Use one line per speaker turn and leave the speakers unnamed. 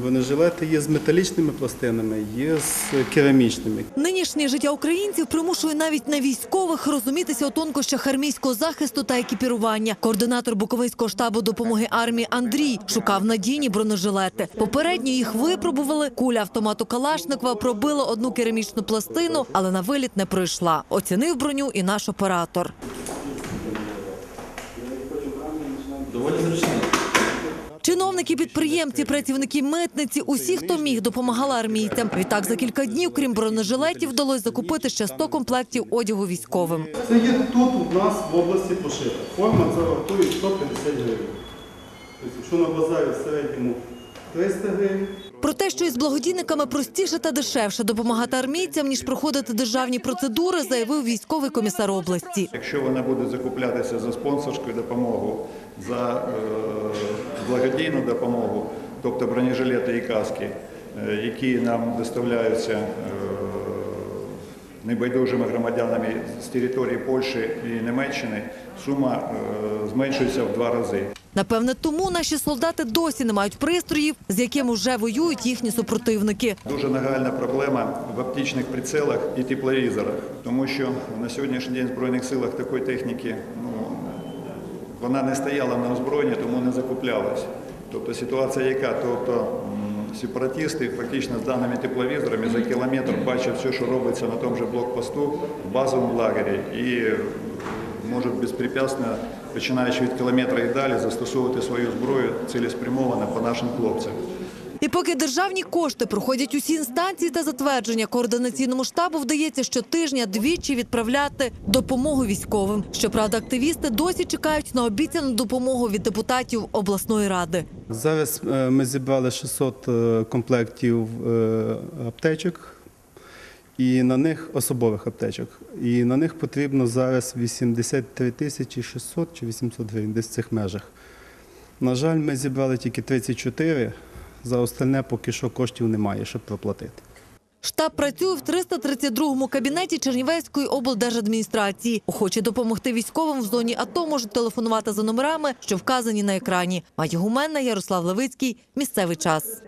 Бронежилети є з металічними пластинами, є з керамічними.
Нинішнє життя українців примушує навіть на військових розумітися у тонкощах армійського захисту та екіпірування. Координатор Буковинського штабу допомоги армії Андрій шукав надійні бронежилети. Попередньо їх випробували. Куля автомату Калашникова пробила одну керамічну пластину, але на виліт не пройшла. Оцінив броню і наш оператор.
Доволі зручний.
Чиновники, підприємці, працівники митниці, усі, хто міг, допомагали армійцям. Відтак за кілька днів, крім бронежилетів, вдалося закупити ще 100 комплектів одягу військовим.
Це є тут у нас в області пошита. Форма це вартує 150 гривень. Тобто, якщо на базарі в середньому 300 гривень,
Про те, що із благодійниками простіше та дешевше допомагати армійцям, ніж проходити державні процедури, заявив військовий комісар області.
Якщо вона буде закуплятися за спонсорську допомогу, за е, благодійну допомогу, тобто бронежилети і каски, е, які нам доставляються е, небайдужими громадянами з території Польщі і Німеччини, сума е, зменшується в два рази.
Напевне, тому наші солдати досі не мають пристроїв, з яким уже воюють їхні супротивники.
Дуже нагальна проблема в оптичних прицелах і тепловізорах, тому що на сьогоднішній день в Збройних силах такої техніки вона не стояла на озброєнні, тому не закуплялась. Тобто ситуація яка? Тобто сепаратисти фактично з даними тепловізорами за кілометр бачать все, що робиться на тому же блокпосту в базовому лагері і можуть безпрепятственно, починаючи від кілометра і далі, застосовувати свою зброю цілеспрямовано по нашим хлопцям.
І поки державні кошти проходять усі інстанції та затвердження, координаційному штабу вдається щотижня двічі відправляти допомогу військовим. Щоправда, активісти досі чекають на обіцяну допомогу від депутатів обласної ради.
Зараз е, ми зібрали 600 е, комплектів е, аптечок і на них особових аптечок. І на них потрібно зараз 83 тисячі 600 чи 800 гривень, десь в цих межах. На жаль, ми зібрали тільки 34, за остальне поки що коштів немає, щоб проплатити.
Штаб працює в 332-му кабінеті Чернівецької облдержадміністрації. Охочі допомогти військовим в зоні АТО можуть телефонувати за номерами, що вказані на екрані. Майя Гуменна, Ярослав Левицький. Місцевий час.